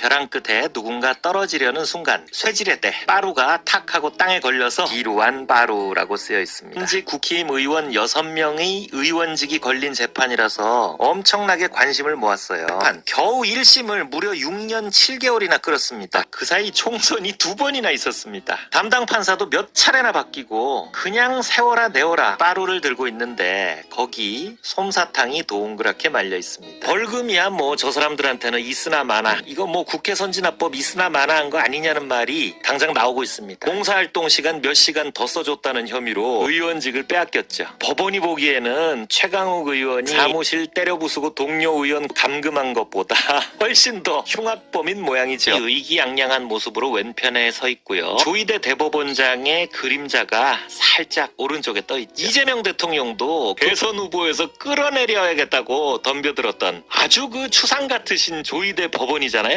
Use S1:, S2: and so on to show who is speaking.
S1: 벼랑 끝에 누군가 떨어지려는 순간 쇠지뢰 때 빠루가 탁 하고 땅에 걸려서 기루한 빠루라고 쓰여 있습니다. 현직 국힘 의원 6명의 의원직이 걸린 재판이라서 엄청나게 관심을 모았어요. 재판 겨우 1심을 무려 6년 7개월이나 끌었습니다. 그 사이 총선이 두 번이나 있었습니다. 담당 판사도 몇 차례나 바뀌고 그냥 세워라 내워라 빠루를 들고 있는데 거기 솜사탕이 동그랗게 말려 있습니다. 벌금이야 뭐 저 사람들한테는 있으나 마나 이거 뭐 국회 선진화법 있으나 마나한 거 아니냐는 말이 당장 나오고 있습니다. 봉사활동 시간 몇 시간 더 써줬다는 혐의로 의원직을 빼앗겼죠. 법원이 보기에는 최강욱 의원이 사무실 때려 부수고 동료 의원 감금한 것보다 훨씬 더 흉악범인 모양이죠. 이 의기양양한 모습으로 왼편에 서 있고요. 조희대 대법원장의 그림자가 살짝 오른쪽에 떠 있죠. 이재명 대통령도 대선 후보에서 끌어내려야겠다고 덤벼들었던 아주 그 추상 같으신 조희대 법원이잖아요.